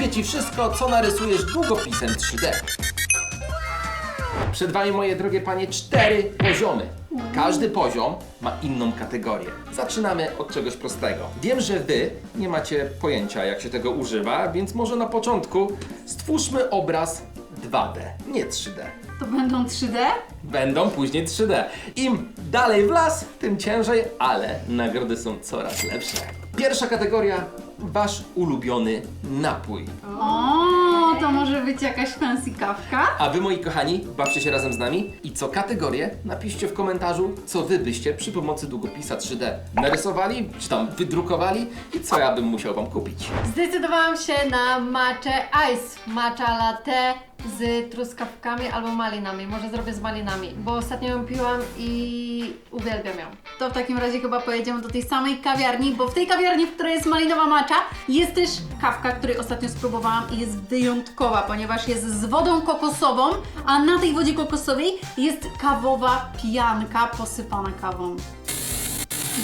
Kupię Ci wszystko, co narysujesz długopisem 3D. Przed Wami, moje drogie panie, cztery poziomy. Każdy poziom ma inną kategorię. Zaczynamy od czegoś prostego. Wiem, że Wy nie macie pojęcia, jak się tego używa, więc może na początku stwórzmy obraz 2D, nie 3D. To będą 3D? Będą później 3D. Im dalej w las, tym ciężej, ale nagrody są coraz lepsze. Pierwsza kategoria, wasz ulubiony napój. O, to może być jakaś fancy kawka? A wy, moi kochani, bawcie się razem z nami i co kategorię napiszcie w komentarzu, co wy byście przy pomocy długopisa 3D narysowali, czy tam wydrukowali i co ja bym musiał wam kupić. Zdecydowałam się na matcha ice, matcha latte z truskawkami albo malinami. Może zrobię z malinami, bo ostatnio ją piłam i uwielbiam ją. To w takim razie chyba pojedziemy do tej samej kawiarni, bo w tej kawiarni, w której jest malinowa macza, jest też kawka, której ostatnio spróbowałam i jest wyjątkowa, ponieważ jest z wodą kokosową, a na tej wodzie kokosowej jest kawowa pijanka posypana kawą.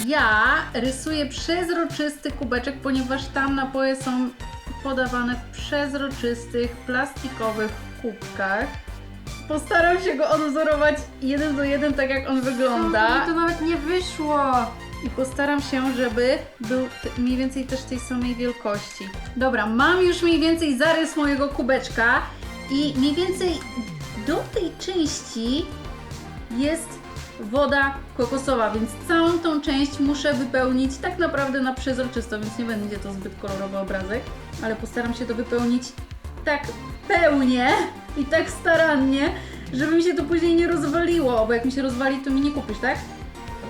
Ja rysuję przezroczysty kubeczek, ponieważ tam napoje są podawane w przezroczystych, plastikowych kubkach. Postaram się go odwzorować jeden do jeden, tak jak on wygląda. to nawet nie wyszło. I postaram się, żeby był mniej więcej też tej samej wielkości. Dobra, mam już mniej więcej zarys mojego kubeczka i mniej więcej do tej części jest woda kokosowa, więc całą tą część muszę wypełnić tak naprawdę na przezroczysto, więc nie będzie to zbyt kolorowy obrazek, ale postaram się to wypełnić tak pełnie i tak starannie, żeby mi się to później nie rozwaliło, bo jak mi się rozwali, to mi nie kupisz, tak?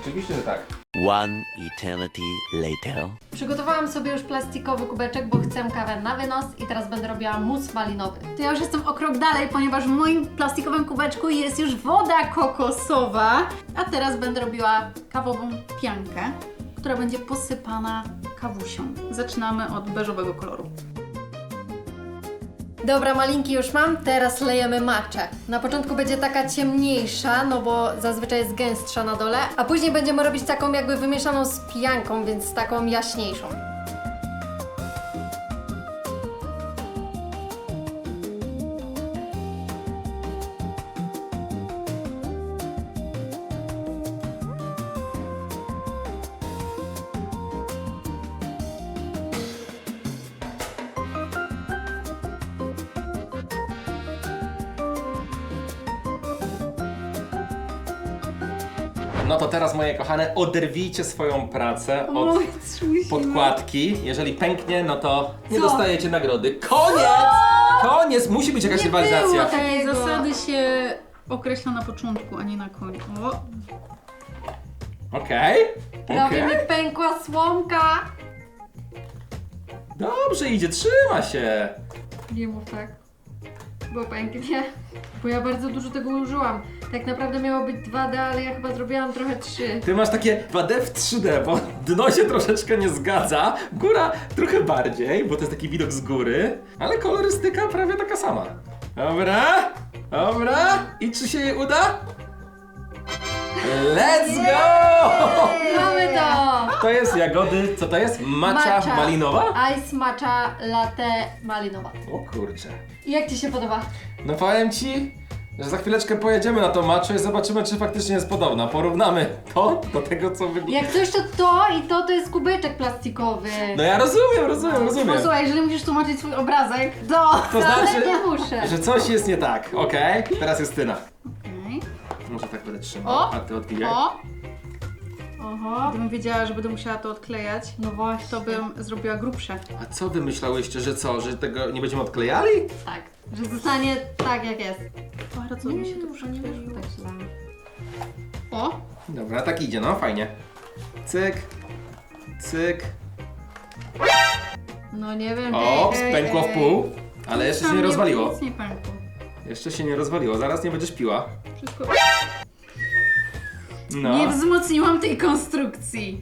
Oczywiście, że tak. One eternity later. Przygotowałam sobie już plastikowy kubeczek, bo chcę kawę na wynos i teraz będę robiła mus malinowy. To ja już jestem o krok dalej, ponieważ w moim plastikowym kubeczku jest już woda kokosowa, a teraz będę robiła kawową piankę, która będzie posypana kawusią. Zaczynamy od beżowego koloru. Dobra, malinki już mam, teraz lejemy maczę. Na początku będzie taka ciemniejsza, no bo zazwyczaj jest gęstsza na dole, a później będziemy robić taką jakby wymieszaną z pijanką, więc taką jaśniejszą. No to teraz, moje kochane, oderwijcie swoją pracę od podkładki. Jeżeli pęknie, no to nie Co? dostajecie nagrody. Koniec! Koniec! Musi być jakaś Nie rywalizacja. było Tego. zasady się określa na początku, a nie na końcu. O, Okej. Prawie Okej. mi pękła słomka. Dobrze idzie, trzyma się. Nie mów tak, bo pęknie. Bo ja bardzo dużo tego użyłam. Tak naprawdę miało być 2D, ale ja chyba zrobiłam trochę 3. Ty masz takie 2D w 3D, bo dno się troszeczkę nie zgadza, góra trochę bardziej, bo to jest taki widok z góry, ale kolorystyka prawie taka sama. Dobra, dobra, i czy się jej uda? Let's go! Mamy to! To jest jagody, co to jest? Macza, Matcha. malinowa? Ice matcha latte malinowa. O kurczę. I jak Ci się podoba? No powiem ci, że za chwileczkę pojedziemy na tą maczę i zobaczymy, czy faktycznie jest podobna. Porównamy to do tego, co wygląda. Jak coś to to i to to jest kubeczek plastikowy. No ja rozumiem, rozumiem, rozumiem. Posłuchaj, jeżeli musisz tłumaczyć swój obrazek, to... To znaczy, nie muszę. że coś jest nie tak, okej? Teraz jest Tyna. Może tak będę trzymał, O! a ty odbijaj. O, Oho. gdybym wiedziała, że będę musiała to odklejać, No właśnie. to bym zrobiła grubsze. A co wy myślałyście, że co, że tego nie będziemy odklejali? Tak, że zostanie tak jak jest. Bardzo mi się to dużo nie przykleiło. wyszło. Tak źle. O, Dobra, tak idzie, no fajnie. Cyk, cyk. No nie wiem. O, ej, ej, spękło w ej. pół, ale jeszcze się tam nie rozwaliło. Nic nie pękło. Jeszcze się nie rozwaliło, zaraz nie będziesz piła. Wszystko... No, Nie wzmocniłam tej konstrukcji.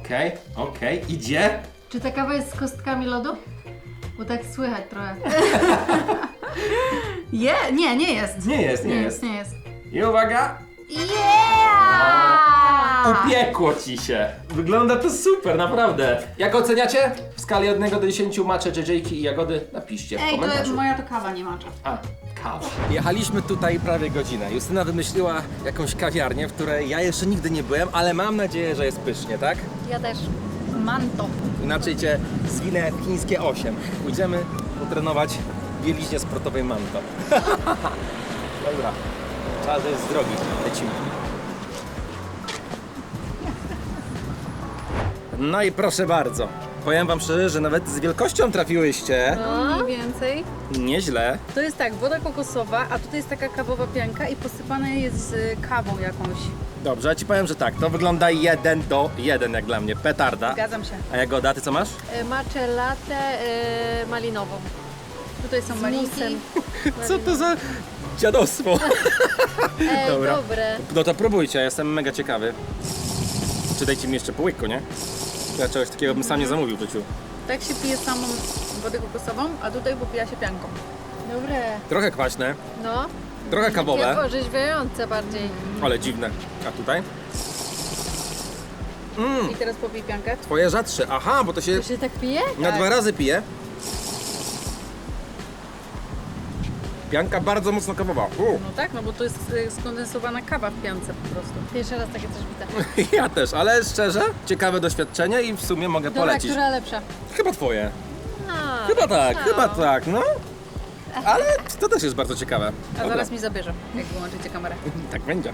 okej, okej, idzie. Czy ta kawa jest z kostkami lodu? Bo tak słychać trochę. Je? Nie, nie jest. Nie jest, nie, jest. nie jest. I uwaga, Yeah! Upiekło ci się. Wygląda to super, naprawdę. Jak oceniacie? W skali od 1 do 10 macze JJ i jagody? Napiszcie w Ej, to komentarzu. moja to kawa nie macza. A, Jechaliśmy tutaj prawie godzinę. Justyna wymyśliła jakąś kawiarnię, w której ja jeszcze nigdy nie byłem, ale mam nadzieję, że jest pysznie, tak? Ja też. Manto. Inaczej cię zwinę w chińskie 8. Pójdziemy potrenować w bieliźnie sportowej manto. Dobra, czas jest z drogi. Lecimy. No i proszę bardzo. Powiem wam szczerze, że nawet z wielkością trafiłyście. No, mniej więcej. Nieźle. To jest tak, woda kokosowa, a tutaj jest taka kawowa pianka i posypane jest z kawą jakąś. Dobrze, ja ci powiem, że tak, to wygląda jeden do jeden jak dla mnie, petarda. Zgadzam się. A Jagoda, ty co masz? Y, Maczę latę y, malinową. Tutaj są malinki. musem. Co to za dziadostwo? Ej, Dobra. dobre. No to próbujcie, ja jestem mega ciekawy. Czy dajcie mi jeszcze po łyku, nie? Ja czegoś takiego bym sam nie zamówił w życiu. Tak się pije samą wodę kokosową, a tutaj popija się pianką. Dobre. Trochę kwaśne, No. trochę Takie kawowe, orzeźwiające bardziej. ale dziwne. A tutaj? I teraz popij piankę. Twoje rzadsze. Aha, bo to się To się tak pije? na tak. dwa razy pije. Pianka bardzo mocno kawowa. U. No tak, no bo to jest y, skondensowana kawa w piance po prostu. Pierwszy raz takie coś widzę. Ja też, ale szczerze, ciekawe doświadczenie i w sumie mogę Dobra, polecić. która lepsza? Chyba twoje. A, Chyba tak, no. chyba tak, no. Ale to też jest bardzo ciekawe. A zaraz mi zabierze, jak wyłączycie kamerę. Tak będzie.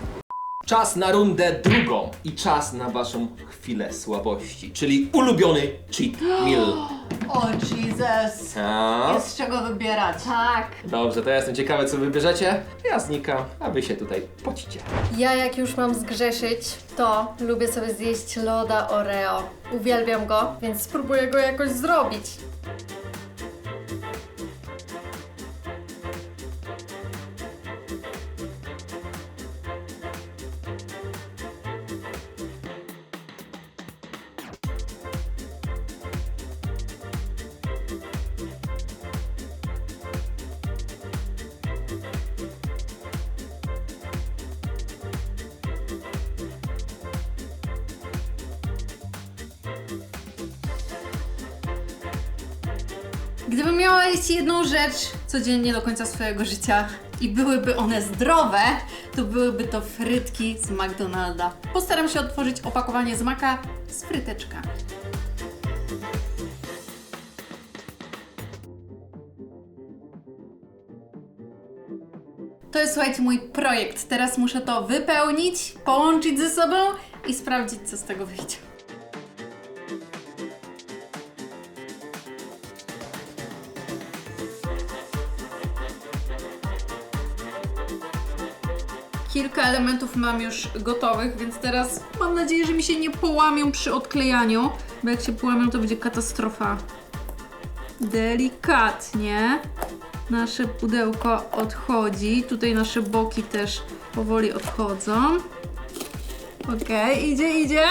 Czas na rundę drugą i czas na waszą chwilę słabości, czyli ulubiony cheat meal. O Jesus! A? z czego wybierać. Tak. Dobrze, to ja jestem ciekawy, co wybierzecie. Ja znikam, a wy się tutaj pocicie. Ja jak już mam zgrzeszyć, to lubię sobie zjeść loda Oreo. Uwielbiam go, więc spróbuję go jakoś zrobić. Rzecz codziennie do końca swojego życia i byłyby one zdrowe, to byłyby to frytki z McDonalda. Postaram się otworzyć opakowanie z maka z fryteczkami. To jest, słuchajcie, mój projekt. Teraz muszę to wypełnić, połączyć ze sobą i sprawdzić, co z tego wyjdzie. Kilka elementów mam już gotowych, więc teraz mam nadzieję, że mi się nie połamią przy odklejaniu, bo jak się połamią, to będzie katastrofa. Delikatnie nasze pudełko odchodzi. Tutaj nasze boki też powoli odchodzą. Okej, idzie, idzie.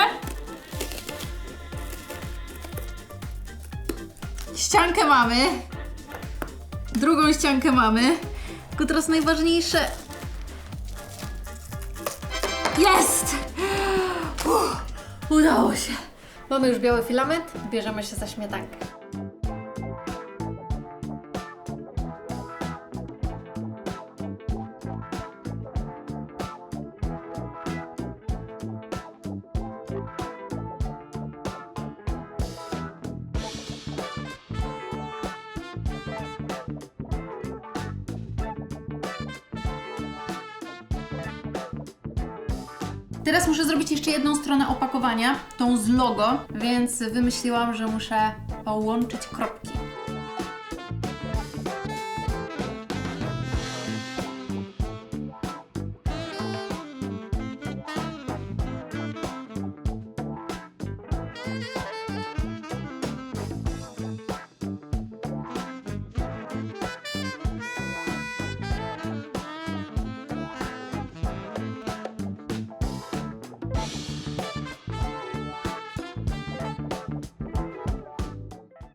Ściankę mamy. Drugą ściankę mamy. Tylko teraz najważniejsze. Jest! Udało się. Mamy już biały filament, bierzemy się za śmietankę. Teraz muszę zrobić jeszcze jedną stronę opakowania, tą z logo, więc wymyśliłam, że muszę połączyć kropki.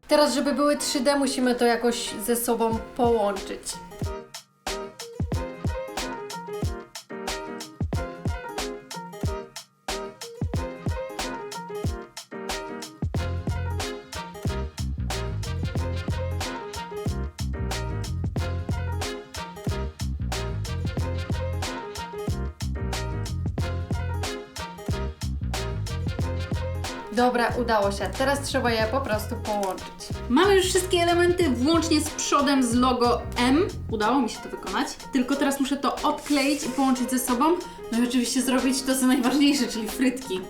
Teraz, żeby były 3D, musimy to jakoś ze sobą połączyć. Udało się. Teraz trzeba je po prostu połączyć. Mamy już wszystkie elementy, włącznie z przodem z logo M. Udało mi się to wykonać. Tylko teraz muszę to odkleić i połączyć ze sobą. No i oczywiście zrobić to, co najważniejsze, czyli frytki.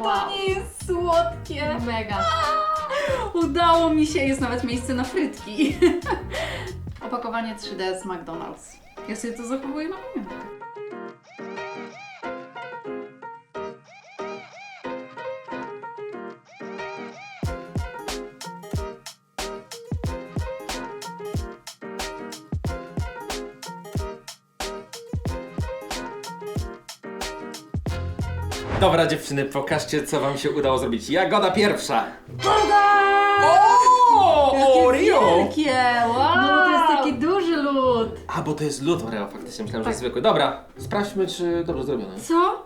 Wow. to nie jest słodkie? Mega. Udało mi się, jest nawet miejsce na frytki. Opakowanie 3D z McDonald's. Ja sobie to zachowuję na pamiątkę. Dobra dziewczyny, pokażcie co wam się udało zrobić. Jagoda pierwsza. O, Oreo! Wielkie! Wow! No to jest taki duży lód. A, bo to jest lód Oreo, faktycznie myślałem, że jest zwykły. Dobra, sprawdźmy czy dobrze zrobione. Co?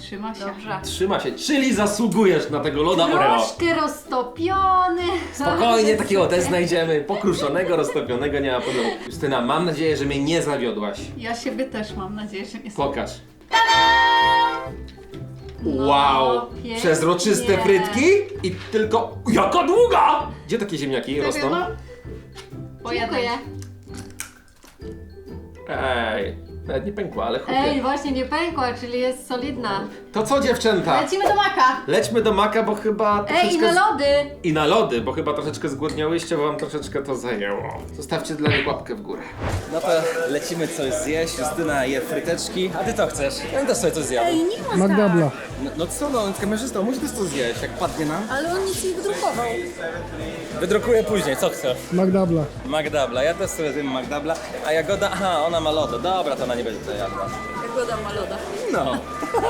Trzyma się. Dobrze. Trzyma się, czyli zasługujesz na tego loda Oreo. Troszkę roztopiony. Spokojnie, takiego też znajdziemy. Pokruszonego, roztopionego, nie ma problemu. Justyna, mam nadzieję, że mnie nie zawiodłaś. Ja siebie też mam nadzieję, że nie Pokaż. No, Wow! pięknie. Przezroczyste frytki i tylko... Jaka długa! Gdzie takie ziemniaki rosną? Dziękuję. Ej, nawet nie pękła, ale. Ej, właśnie nie pękła, czyli jest solidna. To co dziewczęta? Lecimy do maka. Lećmy do maka, bo chyba Ej, i troszeczkę... na lody! I na lody, bo chyba troszeczkę zgłodniałyście, bo wam troszeczkę to zajęło. Zostawcie dla nich łapkę w górę. No to lecimy coś zjeść. Justyna je fryteczki. A ty co chcesz? Ja bym też sobie coś zjadł. Ej, nie ma Magdabla. No, no co no, kamerzysta, musi też to zjeść, jak padnie nam. Ale on nic nie wydrukował. Wydrukuję później, co chcesz? Magdabla. Magdabla, ja też sobie zjem Magdabla. A Jagoda, aha, ona ma lodo. Dobra, to ona nie będzie to jadła. Jagoda ma loda. No.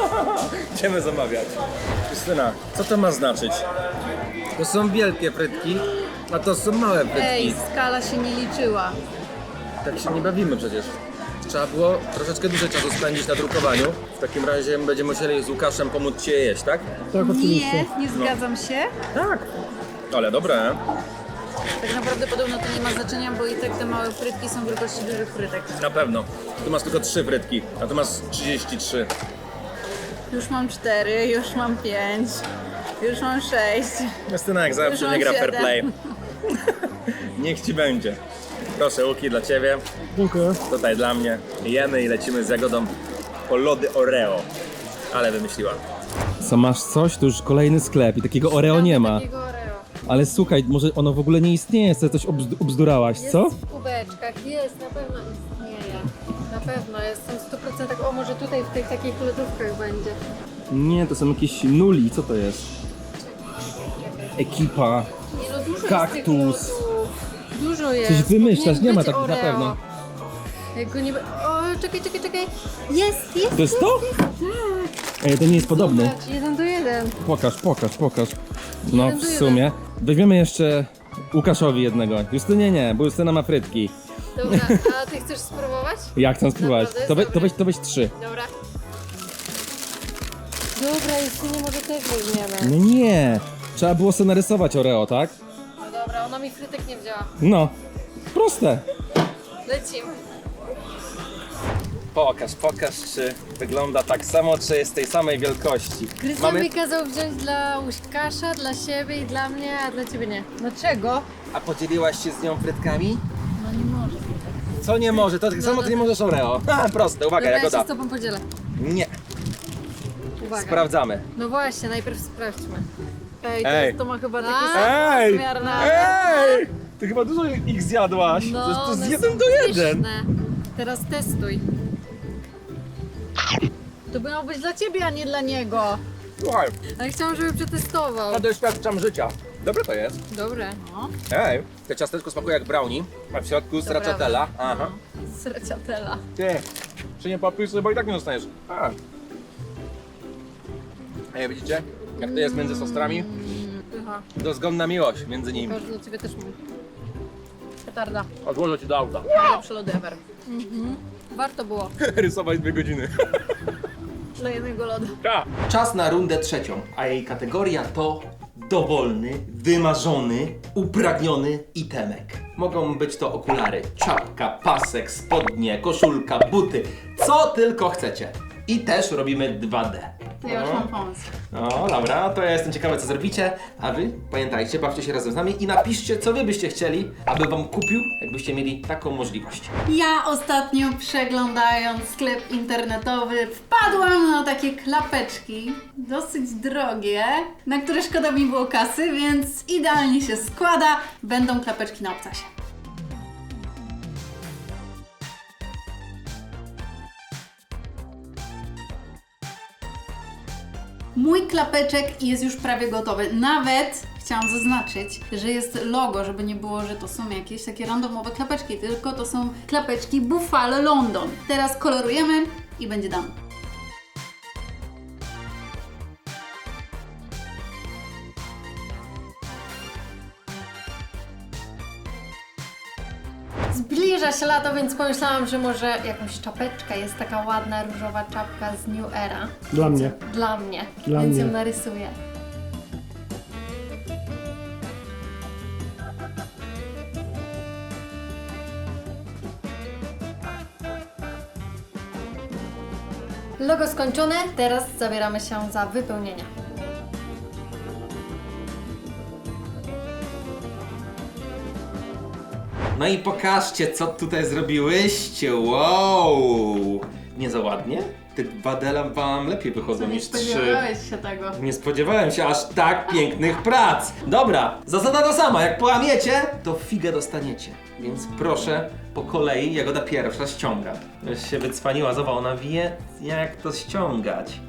Idziemy zamawiać. Justyna, co to ma znaczyć? To są wielkie frytki, a to są małe frytki. Ej, skala się nie liczyła. Tak się nie bawimy przecież. Trzeba było troszeczkę dłużej czasu spędzić na drukowaniu. W takim razie będziemy musieli z Łukaszem pomóc Ci je jeść, tak? Tak, oczywiście. Nie, nie zgadzam się. Tak. Ale dobre. Tak naprawdę podobno to nie ma znaczenia, bo i tak te małe frytki są wielkości dużych frytek. Na pewno. Tu masz tylko trzy frytki, a tu masz 33. Już mam cztery, już mam pięć, już mam sześć. Justyna jak zawsze mam nie gra fair siedem. play. Niech Ci będzie. Proszę Łuki dla Ciebie, Dziękuję. tutaj dla mnie. Jemy i lecimy z Jagodą po lody Oreo. Ale wymyśliła. Co masz coś? To już kolejny sklep i takiego Oreo nie ma. Takiego Oreo. Ale słuchaj, może ono w ogóle nie istnieje, sobie coś obzd- obzdurałaś, co? Jest w kubeczkach, jest, na pewno istnieje. Na pewno, jestem 100%. O, może tutaj w tych takich lodówkach będzie. Nie, to są jakieś nuli, co to jest? Ekipa. Nie no, dużo Kaktus. jest tych lodów. Dużo jest. Coś wymyślasz, Powinien nie ma być takich na Oreo. pewno. Jak go nie... be- O, czekaj, czekaj, czekaj. Jest, jest. To jest to? Ej, to nie jest podobny. Zobacz, jeden do jeden. Pokaż, pokaż, pokaż. No, w sumie. Weźmiemy jeszcze Łukaszowi jednego. Justynie nie, bo Justyna ma frytki. Dobra, a ty chcesz spróbować? Jak chcę spróbować? Naprawdę? To, we, to, weź, to weź trzy. Dobra. Dobra, jeśli nie może też weźmiemy. No nie. Trzeba było sobie narysować Oreo, tak? No dobra, ona mi frytek nie wzięła. No. Proste. Lecimy. Pokaż, pokaż, czy wygląda tak samo, czy jest tej samej wielkości. Krystian mi kazał wziąć dla Łukasza, dla siebie i dla mnie, a dla ciebie nie. Dlaczego? A podzieliłaś się z nią frytkami? No nie może. Co nie może? To tak samo ty nie możesz Oreo. Ha, proste, uwaga, Dobra, ja się Jagoda. z tobą podzielę. Nie, Uwaga. sprawdzamy. No właśnie, najpierw sprawdźmy. Ej, to, Ej. Jest, to ma chyba takie Ej! same rozmiarne. Ej! Ty chyba dużo ich zjadłaś. No, to jest, to jest one jeden są do jeden. pyszne. Teraz testuj. To miało być dla ciebie, a nie dla niego. Słuchaj, Ale chciałam, żeby przetestował. ja doświadczam życia. Dobre to jest. Dobre. No. Ej, te ciasteczko smakuje jak brownie, a w środku stracciatella. Aha. Sraciatela. Ty, czy nie sobie, bo i tak nie dostaniesz. A. Ej, widzicie? Jak to jest między sostrami? Aha, Dozgonna miłość między nimi. każdy do ciebie też mówi. Petarda. Odłożę ci do auta. Najlepsze lody ever. Warto było. Rysować dwie godziny. Dla jednego lodu. Tak. Czas na rundę trzecią, a jej kategoria to dowolny, wymarzony, upragniony itemek. Mogą być to okulary, czapka, pasek, spodnie, koszulka, buty, co tylko chcecie. I też robimy 2D. To ja już mam pomysł. No dobra, to ja jestem ciekawy co zrobicie, a wy pamiętajcie, bawcie się razem z nami i napiszcie co wy byście chcieli, aby wam kupił, jakbyście mieli taką możliwość. Ja ostatnio przeglądając sklep internetowy wpadłam na takie klapeczki, dosyć drogie, na które szkoda mi było kasy, więc idealnie się składa. Będą klapeczki na obcasie. Mój klapeczek jest już prawie gotowy. Nawet chciałam zaznaczyć, że jest logo, żeby nie było, że to są jakieś takie randomowe klapeczki, tylko to są klapeczki Buffalo London. Teraz kolorujemy i będzie dane. Zbliża się lato, więc pomyślałam, że może jakąś czapeczka jest taka ładna, różowa czapka z New Era. Dla mnie. Dla mnie. Dla więc ją mnie. narysuję. Logo skończone, teraz zabieramy się za wypełnienie. No i pokażcie, co tutaj zrobiłyście. Wow! Nie za ładnie? Te 2D wam lepiej wychodzą Nie niż 3. spodziewałeś się tego. Nie spodziewałem się aż tak pięknych prac. Dobra, zasada ta sama. Jak połamiecie, to figę dostaniecie. Więc proszę, po kolei, Jagoda pierwsza ściąga. Już się wycwaniła, zobacz, ona wie, jak to ściągać.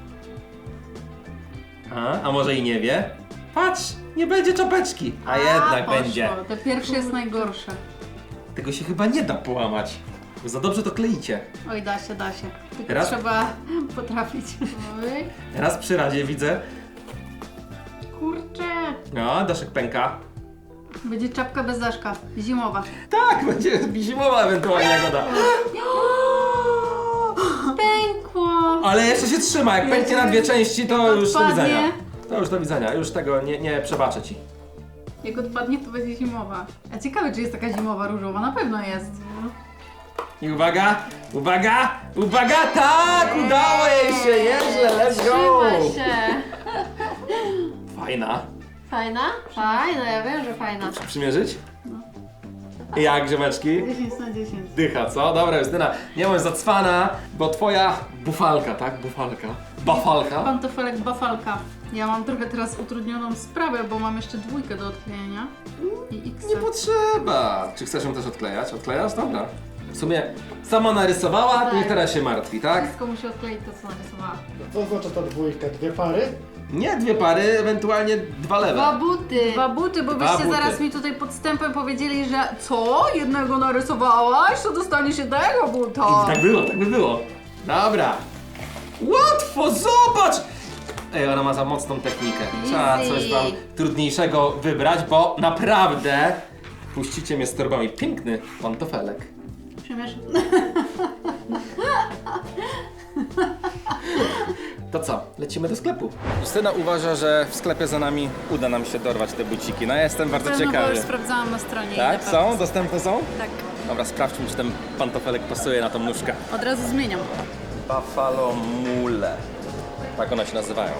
A, a może i nie wie? Patrz, nie będzie czapeczki. A, jednak poszło. będzie. To pierwsze jest najgorsze. Tego się chyba nie da połamać. Bo za dobrze to kleicie. Oj, da się, da się. Tylko Raz- trzeba potrafić. Oj, Raz przy razie widzę. kurczę. No, daszek pęka. Będzie czapka bez daszka. Zimowa. Tak, będzie zimowa ewentualnie Jagoda. Pękło. Ale jeszcze się trzyma, jak pęknie na dwie części, to już do Odpadnie. widzenia. To już do widzenia, już tego nie, nie przebaczę ci. Jak odpadnie, to będzie zimowa. A ciekawe, czy jest taka zimowa różowa. Na pewno jest. I uwaga, uwaga, uwaga, tak, udało jej się, nieźle, let's go. Się. Fajna. Fajna? Fajna, ja wiem, że fajna. Przymierzyć? Jak, ziomeczki? 10 na 10. Dycha, co? Dobra, Justyna, nie bądź zacwana, bo twoja bufalka, tak? Bufalka. Bafalka. Pantofelek Bafalka. Ja mam trochę teraz utrudnioną sprawę, bo mam jeszcze dwójkę do odklejenia. I X. Nie potrzeba. Czy chcesz ją też odklejać? Odklejasz? Dobra. W sumie sama narysowała, niech teraz się martwi, tak? Wszystko musi odkleić to, co narysowała. Co oznacza ta dwójka? Dwie pary? Nie dwie pary, ewentualnie dwa lewe. Dwa buty. Dwa buty, bo Dwa byście buty. zaraz mi tutaj podstępem powiedzieli, że co? Jednego narysowałaś? To dostaniesz jednego buta. I tak było, tak by było. Dobra. Łatwo, zobacz! Ej, ona ma za mocną technikę. Trzeba Easy. coś wam trudniejszego wybrać, bo naprawdę puścicie mnie z torbami. Piękny pantofelek. Przymierz. To co, lecimy do sklepu. Justyna uważa, że w sklepie za nami uda nam się dorwać te buciki. No ja jestem bardzo Pewno, bo ciekawy. już sprawdzałam na stronie. i Tak? na Są? Dostępne są? Tak. Dobra, sprawdźmy, czy ten pantofelek pasuje na tą nóżkę. Od razu zmieniam. Buffalo Mule. Tak one się nazywają.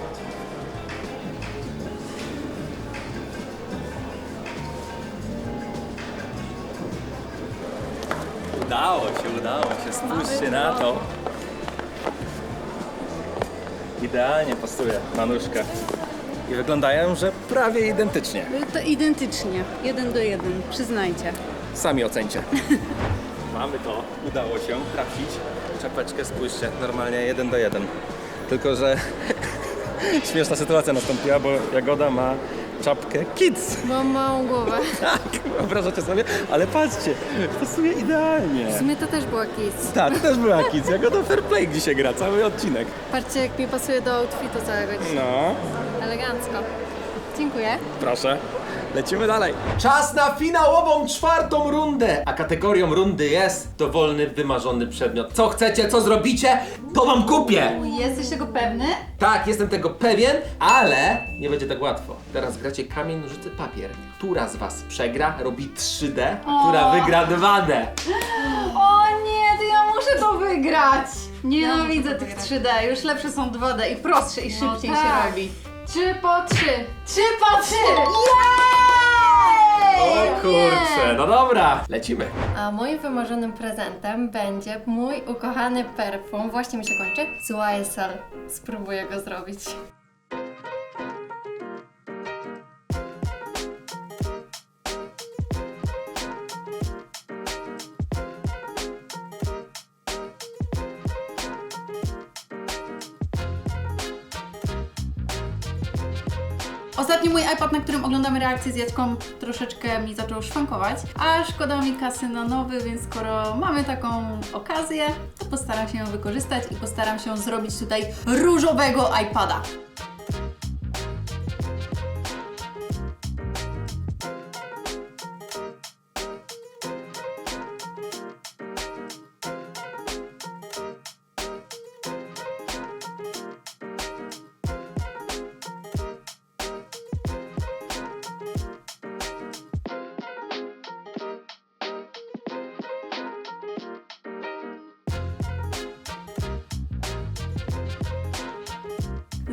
Udało się, udało się. Spójrzcie na to. Idealnie pasuje na nóżkę. I wyglądają, że prawie identycznie. To identycznie. Jeden do jeden. Przyznajcie. Sami ocencie. Mamy to. Udało się trafić. Czapeczkę spójrzcie, normalnie jeden do jeden. Tylko, że śmieszna sytuacja nastąpiła, bo Jagoda ma czapkę kids. Mam małą głowę. Tak, wyobrażacie sobie? Ale patrzcie, pasuje idealnie. W sumie to też była kids. Tak, to też była kids. Jagoda Fair Play dzisiaj gra, cały odcinek. Patrzcie, jak mi pasuje do outfitu całego dzisiaj. No. Elegancko. Dziękuję. Proszę. Lecimy dalej. Czas na finałową czwartą rundę, a kategorią rundy jest dowolny, wymarzony przedmiot. Co chcecie, co zrobicie, to wam kupię! Jesteś tego pewny? Tak, jestem tego pewien, ale nie będzie tak łatwo. Teraz gracie kamień, nożyce, papier. Która z was przegra, robi 3D, a która O. wygra 2D. O nie, to ja muszę to wygrać! Nienawidzę tych wygrać. 3D, już lepsze są 2D i prostsze i No szybciej tak. się robi. Trzy po trzy. Trzy po trzy! O Jej! kurczę, no dobra, lecimy. A moim wymarzonym prezentem będzie mój ukochany perfum. Właśnie mi się kończy. Z YSL. Spróbuję go zrobić. Ostatnio mój iPad, na którym oglądamy reakcję z Jacką, troszeczkę mi zaczął szwankować, a szkoda mi kasy na nowy, więc skoro mamy taką okazję, to postaram się ją wykorzystać i postaram się zrobić tutaj różowego iPada.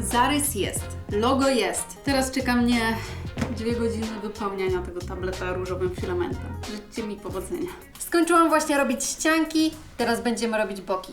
Zarys jest, logo jest. Teraz czeka mnie dwie godziny wypełniania tego tableta różowym filamentem. Życzcie mi powodzenia. Skończyłam właśnie robić ścianki, teraz będziemy robić boki.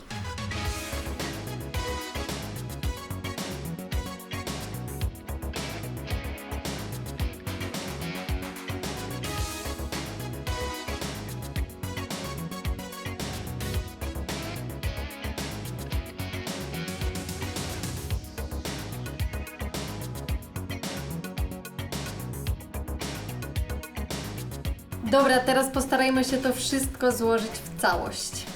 Teraz postarajmy się to wszystko złożyć w całość.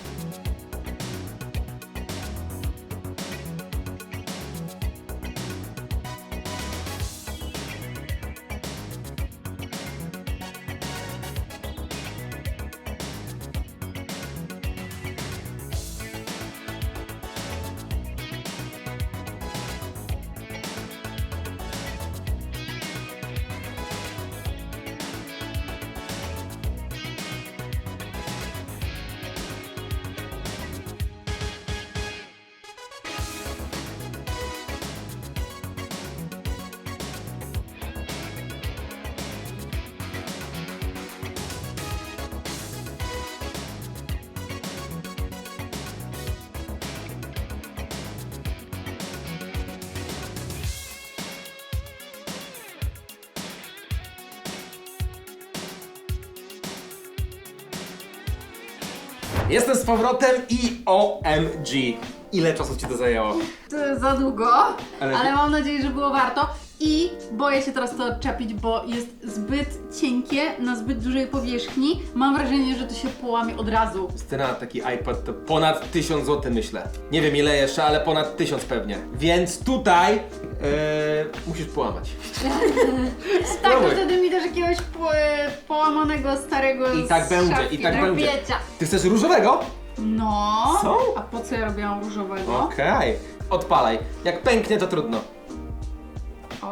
Jestem z powrotem i OMG. Ile czasu ci to zajęło? To za długo, Ale- ale... mam nadzieję, że było warto. I boję się teraz to odczepić, bo jest zbyt cienkie, na zbyt dużej powierzchni. Mam wrażenie, że to się połamie od razu. Justyna, taki iPad to ponad 1000 zł myślę. Nie wiem ile jeszcze, ale ponad 1000 pewnie. Więc tutaj yy, musisz połamać. Tak, Spróbuj. to wtedy mi też jakiegoś po, e, połamanego, starego I z tak będzie, szafki i tak będzie. Ty chcesz różowego? No. Co? A po co ja robiłam różowego? Okej. Odpalaj. Jak pęknie to trudno.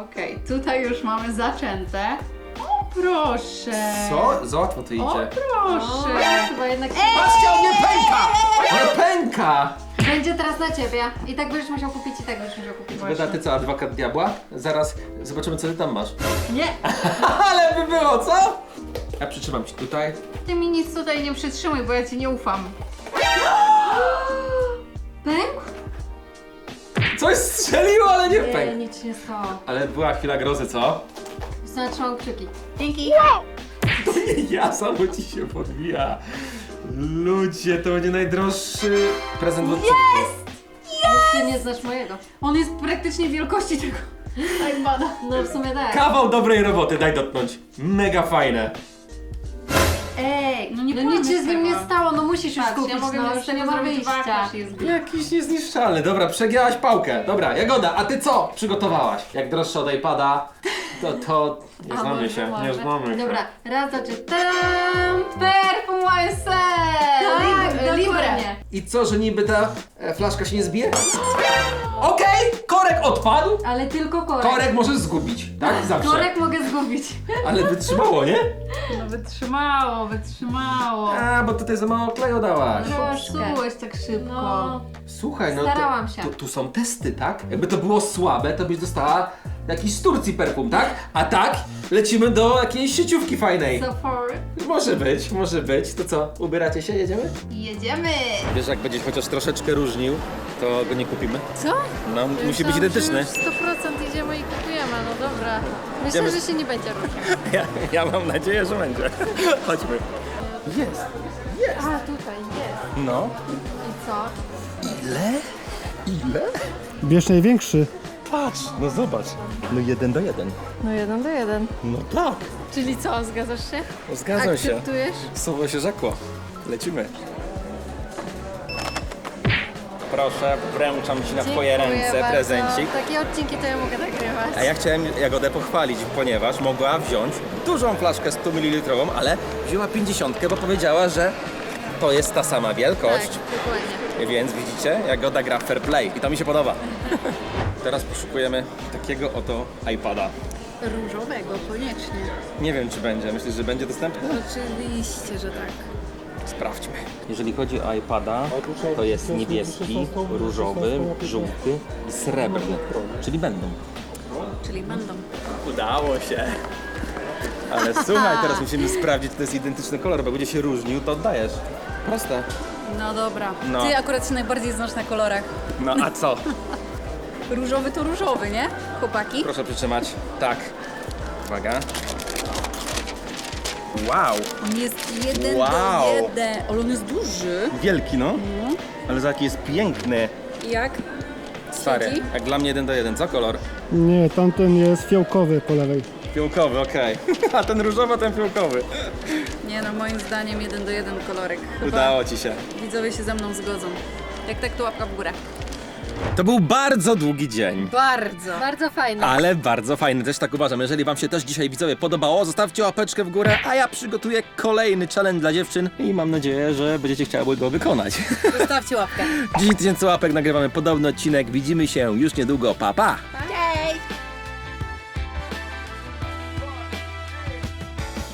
Okej, tutaj już mamy zaczęte. O proszę. Co? Za łatwo to O idzie. proszę. Chyba jednak Patrzcie, on nie pęka! Ale pęka! będzie teraz na ciebie. I tak będziesz musiał kupić i tak będziesz musiał kupić. Beda, ty co, adwokat diabła? Zaraz zobaczymy co ty tam masz. Nie, Ale by było, co? Ja przytrzymam ci tutaj. ty mi nic tutaj nie przytrzymuj, bo ja ci nie ufam. Pękł? Coś strzeliło, ale nie Nie, pękł. nic się nie stało. Ale była chwila grozy, co? Zatrzymam krzyki. Dzięki. Ja samo ci się podbija. Ludzie, to będzie najdroższy prezent od Ty nie znasz mojego. On jest praktycznie wielkości tego iPada. No w sumie tak. Kawał dobrej roboty, daj dotknąć. Mega fajne. Ej, no nie No nic się z nim nie stało, no musisz już Patrz, kupić, ja mogę no już nie ma zrobić wyjścia. wachlarz, jest git. Jakiś niezniszczalny. Dobra, przegięłaś pałkę. Dobra, Jagoda, a ty co przygotowałaś? Jak droższa od iPada, to to... Nie A, znamy może, się, może. nie znamy się. Dobra, raz, dwa, trzy, tadam! Perfum YSL! Tak, Lib- Libre. dokładnie. I co, że niby ta e, flaszka się nie zbije? Okej, korek odpadł. Ale tylko korek. Korek możesz zgubić, tak? Zawsze. Korek mogę zgubić. Ale wytrzymało, nie? No wytrzymało, wytrzymało. A, bo tutaj za mało kleju dałaś. Popsułeś tak szybko. No, Słuchaj, no Starałam to, się. Tu, tu są testy, tak? Jakby to było słabe, to byś dostała jakiś z Turcji perfum, tak? A tak, lecimy do jakiejś sieciówki fajnej. So far. Może być, może być. To co, ubieracie się, jedziemy? Jedziemy. Wiesz, jak będziesz chociaż troszeczkę różnił, to go nie kupimy. co? No, musi być identyczny. że już 100% idziemy i kupujemy, no dobra. Myślę, Idziemy. że się nie będzie. Ja, ja mam nadzieję, że będzie. Chodźmy. Jest. A, tutaj jest. No. I co? Ile? Bierz największy. Patrz, no zobacz. No jeden do jeden. No jeden do jeden. No tak. Czyli co, zgadzasz się? No, zgadzam się. Akceptujesz? Słowo się rzekło. Lecimy. Proszę, wręczam Ci na Twoje ręce bardzo. prezencik. Takie odcinki to ja mogę nagrywać. A ja chciałem Jagodę pochwalić, ponieważ mogła wziąć dużą flaszkę 100 ml, ale wzięła 50, bo powiedziała, że to jest ta sama wielkość. Tak, dokładnie. Więc widzicie, Jagoda gra fair play i to mi się podoba. Teraz poszukujemy takiego oto iPada. Różowego, koniecznie. Nie wiem, czy będzie. Myślisz, że będzie dostępny? Oczywiście, że tak. Sprawdźmy. Jeżeli chodzi o iPada, to jest niebieski, różowy, żółty i srebrny. Czyli będą. Czyli będą. Udało się. Ale słuchaj, teraz musimy sprawdzić, czy to jest identyczny kolor, bo jak będzie się różnił, to oddajesz. Proste. No dobra. No. Ty akurat się najbardziej znasz na kolorach. No a co? Różowy to różowy, nie? Chłopaki? Proszę przytrzymać. Tak. Uwaga. Wow. On jest jeden Wow. do jeden. Ale on jest duży. Wielki, no. Ale za jaki jest piękny. Jak? Stary. Siedzi? Jak dla mnie jeden do jeden. Co kolor? Nie, tamten jest fiołkowy po lewej. Fiołkowy, okej. A ten różowy, a ten fiołkowy. Nie no, moim zdaniem jeden do jeden kolorek. Chyba Udało ci się. widzowie się ze mną zgodzą. Jak tak, to łapka w górę. To był bardzo długi dzień. Bardzo. Bardzo fajne. Ale bardzo fajny, też tak uważam. Jeżeli Wam się też dzisiaj widzowie podobało, zostawcie łapeczkę w górę, a ja przygotuję kolejny challenge dla dziewczyn i mam nadzieję, że będziecie chciały go wykonać. Zostawcie łapkę. 10 tysięcy łapek, nagrywamy podobny odcinek. Widzimy się już niedługo. Pa, pa! Pa!